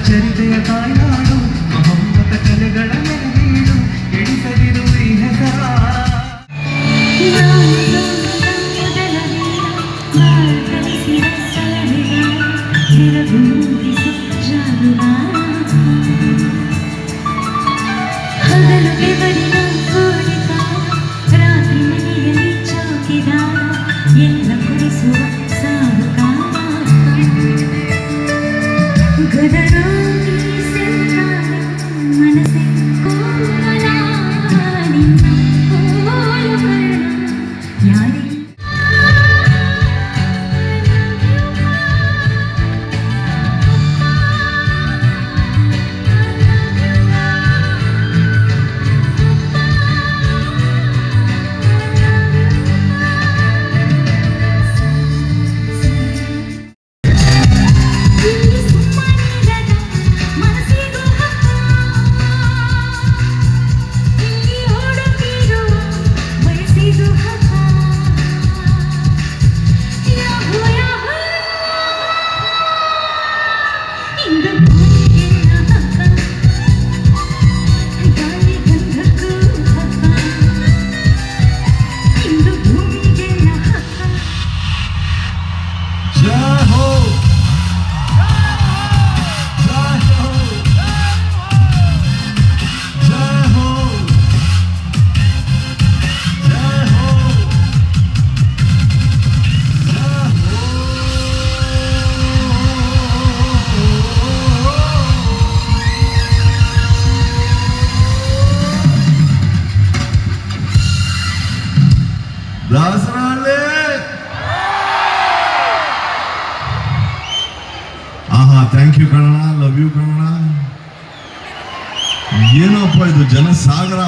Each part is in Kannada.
ಸುಸಂಸ್ಕೃತ ಚರಿತೆಯ ತಾಯ್ನಾಡು ಮಹಮ್ಮತ ಕಲೆಗಳ ನೆರವೀಡು ಎಣಿಸದಿರು ಈ ಹೆಸರ ದಾಸನಹಳ್ಳಿ ಆಹಾ thank you Kannada love you Kannada ಏನಪ್ಪ ಇದು, ಜನಸಾಗರ?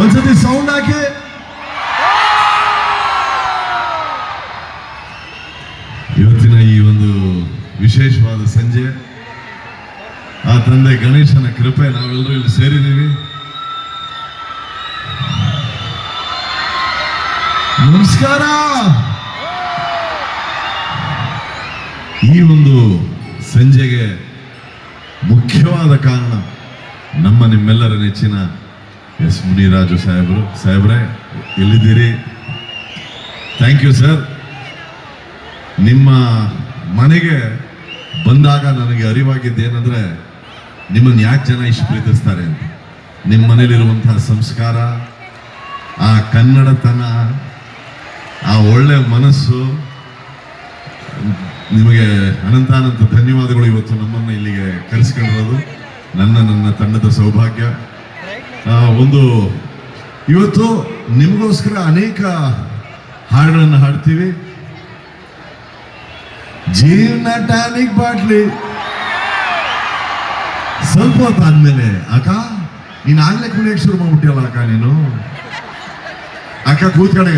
ಒಂದ್ಸತಿ ಸೌಂಡ್ ಹಾಕಿ. ಇವತ್ತಿನ ಈ ಒಂದು ವಿಶೇಷವಾದ ಸಂಜೆ. ಆ ತಂದೆ ಗಣೇಶನ ಕೃಪೆ, ನಾವೆಲ್ಲರೂ ಇಲ್ಲಿ ಸೇರಿದ್ದೀವಿ. ನಮಸ್ಕಾರ. ಈ ಒಂದು ಸಂಜೆಗೆ ಮುಖ್ಯವಾದ ಕಾರಣ ನಮ್ಮ ನಿಮ್ಮೆಲ್ಲರ ನೆಚ್ಚಿನ ಎಸ್ ಮುನಿರಾಜು ಸಾಹೇಬರು. ಸಾಹೇಬ್ರೆ, ಎಲ್ಲಿದ್ದೀರಿ? ಥ್ಯಾಂಕ್ ಯು ಸರ್ ನಿಮ್ಮ ಮನೆಗೆ ಬಂದಾಗ ನನಗೆ ಅರಿವಾಗಿದ್ದೇನೆಂದ್ರೆ ನಿಮ್ಮನ್ನು ಯಾಕೆ ಜನ ಇಷ್ಟು ಪ್ರೀತಿಸ್ತಾರೆ ಅಂತ. ನಿಮ್ಮ ಮನೇಲಿರುವಂತಹ ಸಂಸ್ಕಾರ, ಆ ಕನ್ನಡತನ ಆ ಒಳ್ಳೆ ಮನಸ್ಸು ನಿಮಗೆ ಅನಂತಾನಂತ ಧನ್ಯವಾದಗಳು ಇವತ್ತು ನಮ್ಮನ್ನು ಇಲ್ಲಿಗೆ ಕರೆಸಿಕೊಂಡಿರೋದು. ನನ್ನ ನನ್ನ ತಂಡದ ಸೌಭಾಗ್ಯ. ಒಂದು ಇವತ್ತು ನಿಮಗೋಸ್ಕರ ಅನೇಕ ಹಾಡುಗಳನ್ನು ಹಾಡ್ತೀವಿ. ಜೀವನ ಟಾನಿಕ್ ಬಾಟ್ಲಿ. ಸ್ವಲ್ಪ ಹೊತ್ತಾದ್ಮೇಲೆ, ಅಕ್ಕ, ನೀನು ಆಗ್ಲೇ ಕುಣಿಯಕ್ಕೆ ಶುರು ಮಾಡ್ಬಿಟ್ಟಿಯಲ್ಲ ಅಕ್ಕ ನೀನು? ಅಕ್ಕ ಕೂತ್ಕೊಂಡೆ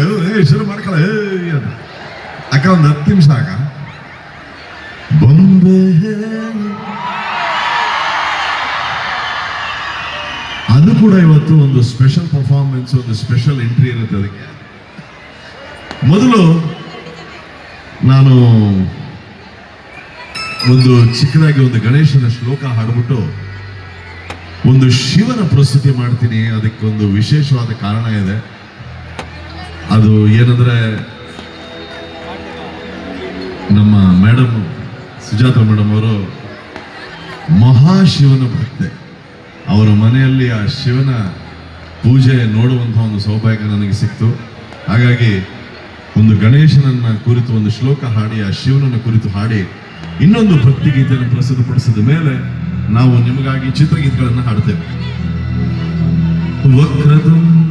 ಶುರು ಮಾಡ್ಕೊಳ ಏ ಅಂತ. ಅಕ್ಕ ಒಂದು ಹತ್ತು ನಿಮಿಷ ಅಕ್ಕ ಬೊಂಬೆ ಅದು ಕೂಡ ಇವತ್ತು ಒಂದು ಸ್ಪೆಷಲ್ ಪರ್ಫಾರ್ಮೆನ್ಸ್ ಒಂದು ಸ್ಪೆಷಲ್ ಎಂಟ್ರಿ ಇರುತ್ತೆ ಅದಕ್ಕೆ. ಮೊದಲು ನಾನು ಒಂದು ಚಿಕ್ಕದಾಗಿ ಒಂದು ಗಣೇಶನ ಶ್ಲೋಕ ಹಾಡ್ಬಿಟ್ಟು ಒಂದು ಶಿವನ ಪ್ರಸ್ತುತಿ ಮಾಡ್ತೀನಿ. ಅದಕ್ಕೊಂದು ವಿಶೇಷವಾದ ಕಾರಣ ಇದೆ. ಅದು ಏನಂದ್ರೆ ನಮ್ಮ ಮೇಡಮ್ ಸುಜಾತ ಮೇಡಮ್ ಅವರು ಮಹಾಶಿವನ ಭಕ್ತೆ. ಅವರ ಮನೆಯಲ್ಲಿ ಆ ಶಿವನ ಪೂಜೆ ನೋಡುವಂತಹ ಒಂದು ಸೌಭಾಗ್ಯ ನನಗೆ ಸಿಕ್ತು. ಹಾಗಾಗಿ ಒಂದು ಗಣೇಶನನ್ನ ಕುರಿತು ಒಂದು ಶ್ಲೋಕ ಹಾಡಿ, ಆ ಶಿವನನ್ನು ಕುರಿತು ಹಾಡಿ, ಇನ್ನೊಂದು ಭಕ್ತಿ ಗೀತೆಯನ್ನು ಪ್ರಸ್ತುತಪಡಿಸಿದ ಮೇಲೆ ನಾವು ನಿಮಗಾಗಿ ಚಿತ್ರಗೀತೆಗಳನ್ನು ಹಾಡ್ತೇವೆ. ವಕ್ರತುಂಡ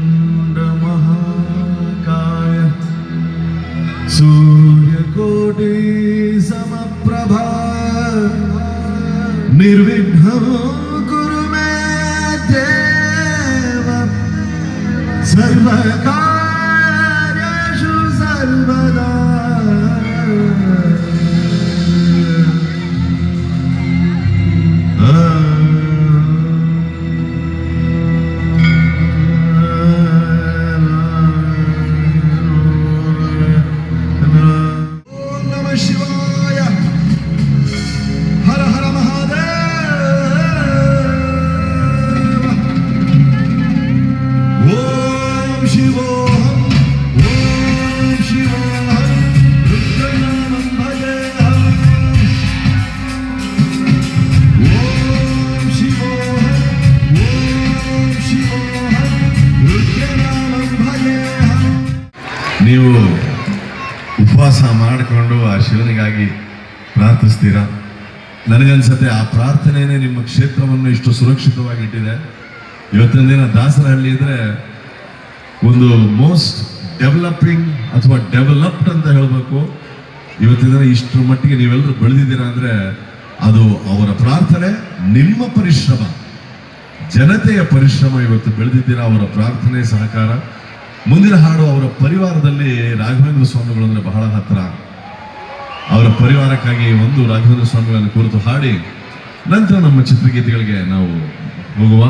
सूर्यकोटि समप्रभा निर्विघ्नं गुरु में देव। सर्वदा ಮಾಡಿಕೊಂಡು ಆ ಶಿವನಿಗಾಗಿ ಪ್ರಾರ್ಥಿಸ್ತೀರಾ? ನನಗನ್ಸತ್ತೆ ಆ ಪ್ರಾರ್ಥನೆಯೇ ನಿಮ್ಮ ಕ್ಷೇತ್ರವನ್ನು ಇಷ್ಟು ಸುರಕ್ಷಿತವಾಗಿಟ್ಟಿದೆ. ಇವತ್ತಿನ ದಿನ ದಾಸರಹಳ್ಳಿ ಇದ್ರೆ ಒಂದು ಮೋಸ್ಟ್ ಡೆವಲಪಿಂಗ್ ಅಥವಾ ಡೆವಲಪ್ಡ್ ಅಂತ ಹೇಳಬೇಕು. ಇವತ್ತಿನ ದಿನ ಇಷ್ಟರ ಮಟ್ಟಿಗೆ ನೀವೆಲ್ಲರೂ ಬೆಳೆದಿದ್ದೀರಾ ಅಂದ್ರೆ ಅದು ಅವರ ಪ್ರಾರ್ಥನೆ, ನಿಮ್ಮ ಪರಿಶ್ರಮ, ಜನತೆಯ ಪರಿಶ್ರಮ ಇವತ್ತು ಬೆಳೆದಿದ್ದೀರಾ, ಅವರ ಪ್ರಾರ್ಥನೆ ಸಹಕಾರ. ಮುಂದಿನ ಹಾಡು ಅವರ ಪರಿವಾರದಲ್ಲಿ ರಾಘವೇಂದ್ರ ಸ್ವಾಮಿಗಳು ಅಂದ್ರೆ ಬಹಳ ಹತ್ರ. ಅವರ ಪರಿವಾರಕ್ಕಾಗಿ ಒಂದು ರಾಘವೇಂದ್ರ ಸ್ವಾಮಿಗಳನ್ನು ಕುರಿತು ಹಾಡಿ, ನಂತರ ನಮ್ಮ ಚಿತ್ರಗೀತೆಗಳಿಗೆ ನಾವು ಹೋಗುವ.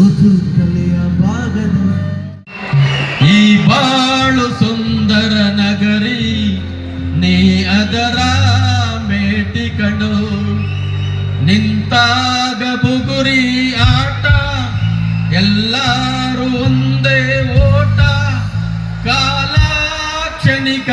ಮೃದುಕಲೆಯ ಭಾಗದ ಈ ಬಾಳು ಸುಂದರ ನಗರಿ, ನೀ ಅದರ ಮೇಟಿ ಕಣು. ನಿಂತಾಗ ಬುಗುರಿ ಆಟ, ಎಲ್ಲರೂ ಒಂದೇ ಓಟ. ಕಾಲ ಕ್ಷಣಿಕ